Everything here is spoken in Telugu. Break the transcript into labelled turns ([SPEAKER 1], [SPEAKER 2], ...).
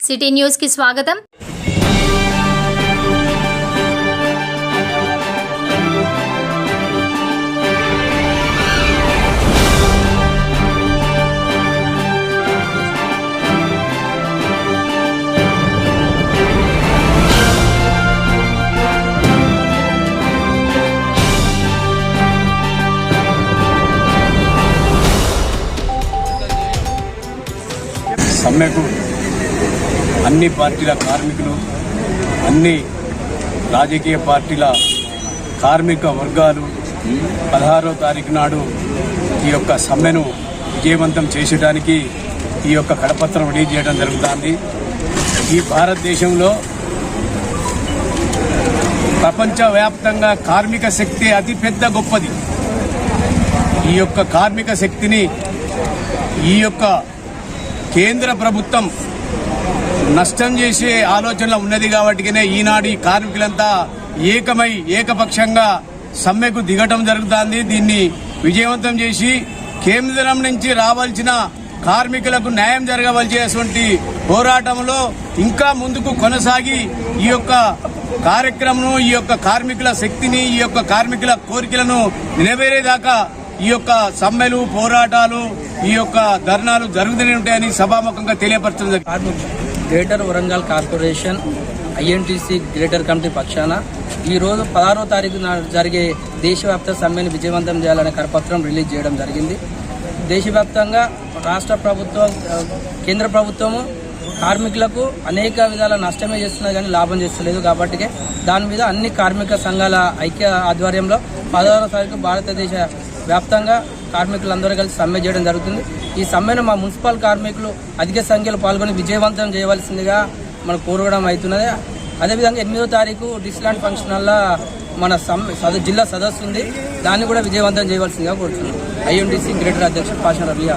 [SPEAKER 1] సిటీ న్యూస్ కి స్వాగతం
[SPEAKER 2] సమ్మెకు అన్ని పార్టీల కార్మికులు అన్ని రాజకీయ పార్టీల కార్మిక వర్గాలు పదహారో తారీఖు నాడు ఈ యొక్క సమ్మెను విజయవంతం చేసడానికి ఈ యొక్క కడపత్రం రిలీజ్ చేయడం జరుగుతుంది. ఈ భారతదేశంలో ప్రపంచవ్యాప్తంగా కార్మిక శక్తి అతిపెద్ద గొప్పది. ఈ యొక్క కార్మిక శక్తిని ఈ యొక్క కేంద్ర ప్రభుత్వం నష్టం చేసే ఆలోచనలో ఉన్నది కాబట్టినే ఈనాడు కార్మికులంతా ఏకమై ఏకపక్షంగా సమ్మెకు దిగటం జరుగుతుంది. దీన్ని విజయవంతం చేసి కేంద్రం నుంచి రావాల్సిన కార్మికులకు న్యాయం జరగవలసినటువంటి పోరాటంలో ఇంకా ముందుకు కొనసాగి ఈ యొక్క కార్యక్రమం ఈ యొక్క కార్మికుల శక్తిని ఈ యొక్క కార్మికుల కోరికలను నెరవేరేదాకా ఈ యొక్క సమ్మెలు పోరాటాలు ఈ యొక్క ధర్నాలు జరుగుతూనే ఉంటాయని సభాముఖంగా తెలియపరచడం
[SPEAKER 3] greater Warangal corporation INTC greater committee పక్షాన ఈ రోజు పదహారో తారీఖు జరిగే దేశవ్యాప్త సమ్మెను విజయవంతం చేయాలనే కరపత్రం రిలీజ్ చేయడం జరిగింది. దేశవ్యాప్తంగా రాష్ట్ర ప్రభుత్వం కేంద్ర ప్రభుత్వము కార్మికులకు అనేక విధాల నష్టమే చేస్తున్నది కానీ లాభం చేస్తలేదు కాబట్టి దాని మీద అన్ని కార్మిక సంఘాల ఐక్య ఆధ్వర్యంలో పదహారో తారీఖు భారతదేశ వ్యాప్తంగా కార్మికులందరూ కలిసి సమ్మె చేయడం జరుగుతుంది. ఈ సమ్మెను మా మున్సిపల్ కార్మికులు అధిక సంఖ్యలో పాల్గొని విజయవంతం చేయవలసిందిగా మనం కోరడం అవుతున్నది. అదేవిధంగా ఎనిమిదో తారీఖు డిస్లాండ్ ఫంక్షన్ వల్ల మన సమ్మె జిల్లా సదస్సు ఉంది దాన్ని కూడా విజయవంతం చేయవలసిందిగా కోరుతున్నాం. ఐఎండిసి గ్రేటర్ అధ్యక్షుడు పాషన్ రబియా